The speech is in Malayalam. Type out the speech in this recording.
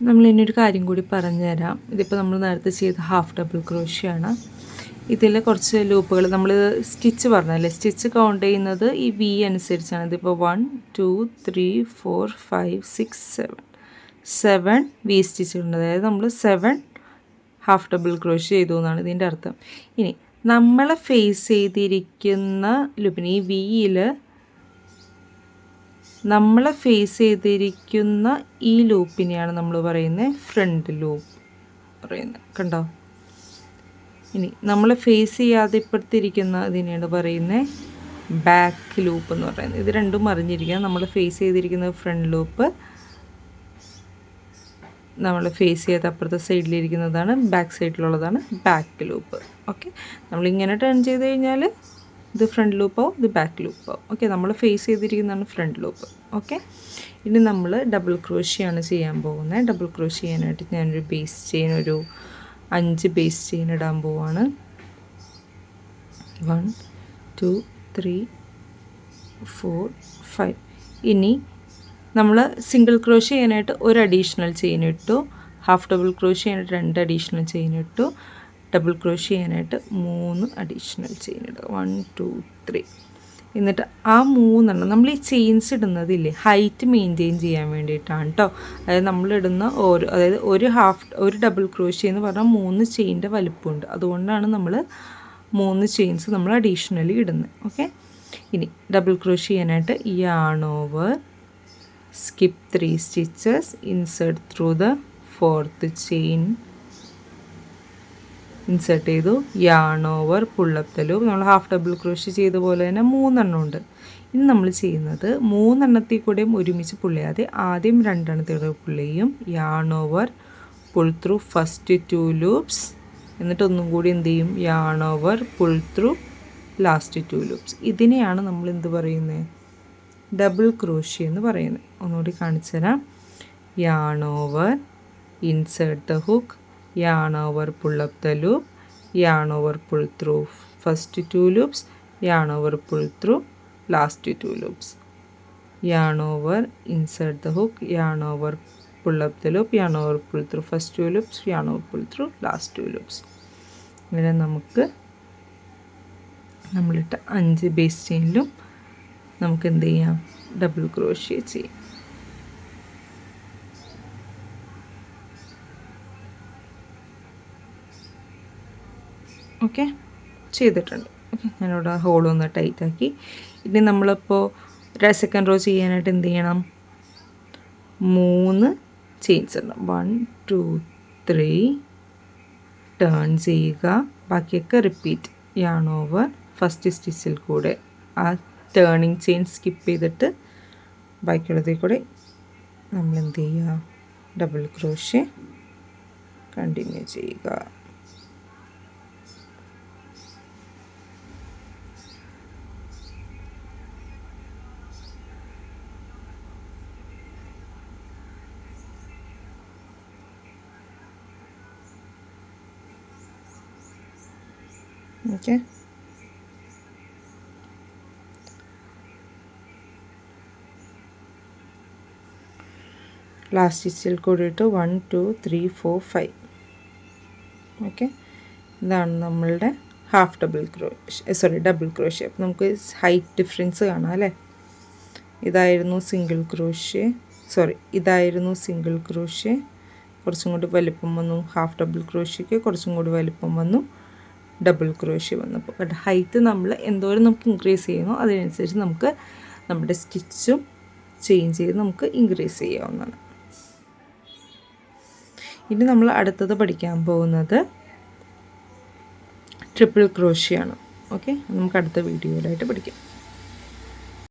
നമ്മൾ ഇനിയൊരു കാര്യം കൂടി പറഞ്ഞു തരാം ഇതിപ്പോൾ നമ്മൾ നേരത്തെ ചെയ്ത ഹാഫ് ഡബിൾ ക്രോഷ്യാണ് ഇതിൽ കുറച്ച് ലൂപ്പുകൾ നമ്മൾ സ്റ്റിച്ച് പറഞ്ഞല്ലേ? സ്റ്റിച്ച് കൗണ്ട് ചെയ്യുന്നത് ഈ വി അനുസരിച്ചാണ്. ഇതിപ്പോൾ one two three four five six seven seven V സ്റ്റിച്ചുണ്ട് അതായത് നമ്മൾ സെവൻ ഹാഫ് ഡബിൾ ക്രോഷ് ചെയ്തു എന്നാണ് ഇതിന്റെ അർത്ഥം. ഇനി നമ്മളെ ഫേസ് ചെയ്തിരിക്കുന്ന ലൂപ്പിന് ഈ വിയിൽ നമ്മളെ ഫേസ് ചെയ്തിരിക്കുന്ന ഈ ലൂപ്പിനെയാണ് നമ്മൾ പറയുന്നത് ഫ്രണ്ട് ലൂപ്പ് പറയുന്നത് കണ്ടോ? ഇനി നമ്മൾ ഫേസ് ചെയ്യാതെ ഇപ്പോഴത്തിരിക്കുന്ന ഇതിനെയാണ് പറയുന്നത് ബാക്ക് ലൂപ്പ് എന്ന് പറയുന്നത്. ഇത് രണ്ടും അറിഞ്ഞിരിക്കുക നമ്മൾ ഫേസ് ചെയ്തിരിക്കുന്നത് ഫ്രണ്ട് ലൂപ്പ് നമ്മൾ ഫേസ് ചെയ്യാത്ത അപ്പുറത്തെ സൈഡിലിരിക്കുന്നതാണ് ബാക്ക് സൈഡിലുള്ളതാണ് ബാക്ക് ലൂപ്പ് ഓക്കെ നമ്മളിങ്ങനെ ടേൺ ചെയ്ത് കഴിഞ്ഞാൽ ഇത് ഫ്രണ്ട് ലൂപ്പോ ഇത് ബാക്ക് ലൂപ്പോ ഓക്കെ നമ്മൾ ഫേസ് ചെയ്തിരിക്കുന്നതാണ് ഫ്രണ്ട് ലൂപ്പ് ഓക്കെ ഇനി നമ്മൾ ഡബിൾ ക്രോഷിയാണ് ചെയ്യാൻ പോകുന്നത്. ഡബിൾ ക്രോഷ് ചെയ്യാനായിട്ട് ഞാനൊരു ബേസ് ചെയിൻ ഒരു അഞ്ച് ബേസ് ചെയിൻ ഇടാൻ പോവാണ്. One two three four five ഇനി നമ്മൾ സിംഗിൾ ക്രോഷ് ചെയ്യാനായിട്ട് ഒരു അഡീഷണൽ ചെയിൻ ഇട്ടു. ഹാഫ് ഡബിൾ ക്രോഷ് ചെയ്യാനായിട്ട് രണ്ട് അഡീഷണൽ ചെയിൻ ഇട്ടു. ഡബിൾ ക്രോഷ് ചെയ്യാനായിട്ട് മൂന്ന് അഡീഷണൽ ചെയിൻ ഇടുക വൺ ടു ത്രീ എന്നിട്ട് ആ മൂന്നെണ്ണം നമ്മൾ ഈ ചെയിൻസ് ഇടുന്നതില്ലേ ഹൈറ്റ് മെയിന്റെയിൻ ചെയ്യാൻ വേണ്ടിയിട്ടാണ് കേട്ടോ അതായത് നമ്മളിടുന്ന ഓരോ അതായത് ഒരു ഹാഫ് ഒരു ഡബിൾ ക്രോഷ് എന്ന് പറഞ്ഞാൽ മൂന്ന് ചെയിന്റെ വലിപ്പമുണ്ട് അതുകൊണ്ടാണ് നമ്മൾ മൂന്ന് ചെയിൻസ് നമ്മൾ അഡീഷണലി ഇടുന്നത്. ഓക്കെ ഇനി ഡബിൾ ക്രോഷ് ചെയ്യാനായിട്ട് yarn skip 3 stitches insert through the fourth chain insert ചെയ്തു. യാൺ ഓവർ പുള്ളത്തലും നമ്മൾ ഹാഫ് ഡബിൾ ക്രോഷ് ചെയ്ത പോലെ തന്നെ മൂന്നെണ്ണം ഉണ്ട്. ഇനി നമ്മൾ ചെയ്യുന്നത് മൂന്നെണ്ണത്തിൽ കൂടെയും ഒരുമിച്ച് പുള്ളിയാതെ ആദ്യം രണ്ടെണ്ണത്തിൽ പുള്ളിയും yarn over pull through first two loops എന്നിട്ട് ഒന്നും കൂടി എന്ത് ചെയ്യും? Yarn over pull through last two loops ഇതിനെയാണ് നമ്മൾ എന്ത് പറയുന്നത് ഡബിൾ ക്രോഷി എന്ന് പറയുന്നത്. ഒന്നുകൂടി കാണിച്ചു തരാം. Yarn over insert the hook yarn over pull up the loop yarn over pull through first two loops yarn over pull through last two loops yarn over insert the hook yarn over pull up the loop yarn over pull through first two loops yarn over pull through last two loops ഇങ്ങനെ നമുക്ക് നമ്മളിട്ട അഞ്ച് ബേസ് ചെയിനിലും നമുക്ക് എന്ത് ചെയ്യാം ഡബിൾ ക്രോഷ്യ ചെയ്യാം ഓക്കെ? ചെയ്തിട്ടുണ്ട്. ഓക്കെ ഞാനിവിടെ ഹോൾ ഒന്ന് ടൈറ്റാക്കി ഇനി നമ്മളിപ്പോൾ സെക്കൻഡ് റോ ചെയ്യാനായിട്ട് എന്ത് ചെയ്യണം? മൂന്ന് ചെയിൻസ് ഉണ്ട് വൺ ടു ത്രീ ടേൺ ചെയ്യുക. ബാക്കിയൊക്കെ റിപ്പീറ്റ് യാൺ ഓവർ ഫസ്റ്റ് സ്റ്റിച്ചിൽ കൂടെ ആ ടേണിങ് ചെയിൻ സ്കിപ്പ് ചെയ്തിട്ട് ബാക്കിയുള്ളതിൽ കൂടെ നമ്മൾ എന്ത് ചെയ്യുക? ഡബിൾ ക്രോഷ്യ കണ്ടിന്യൂ ചെയ്യുക. ഓക്കെ ലാസ്റ്റ് സ്റ്റിച്ചിൽ കൂടിയിട്ട് one two three four five okay ഇതാണ് നമ്മളുടെ half double crochet sorry double crochet അപ്പോൾ നമുക്ക് ഹൈറ്റ് ഡിഫറൻസ് കാണാം അല്ലേ? ഇതായിരുന്നു സിംഗിൾ ക്രോഷ്യ സോറി ഇതായിരുന്നു സിംഗിൾ ക്രോഷ്യ കുറച്ചും കൂടി വലിപ്പം വന്നു ഹാഫ് ഡബിൾ ക്രോഷ്യക്ക് കുറച്ചും കൂടി വലിപ്പം വന്നു. ഡബിൾ ക്രോഷ്യ വന്നപ്പോൾ ബട്ട് ഹൈറ്റ് നമ്മൾ എന്തോരം നമുക്ക് ഇൻക്രീസ് ചെയ്യുന്നു അതിനനുസരിച്ച് നമുക്ക് നമ്മുടെ സ്റ്റിച്ചും ചേഞ്ച് ചെയ്ത് നമുക്ക് ഇൻക്രീസ് ചെയ്യാവുന്നതാണ്. ഇനി നമ്മൾ അടുത്തത് പഠിക്കാൻ പോകുന്നത് ട്രിപ്പിൾ ക്രോഷ്യാണ് ഓക്കെ നമുക്ക് അടുത്ത വീഡിയോയിലായിട്ട് പഠിക്കാം.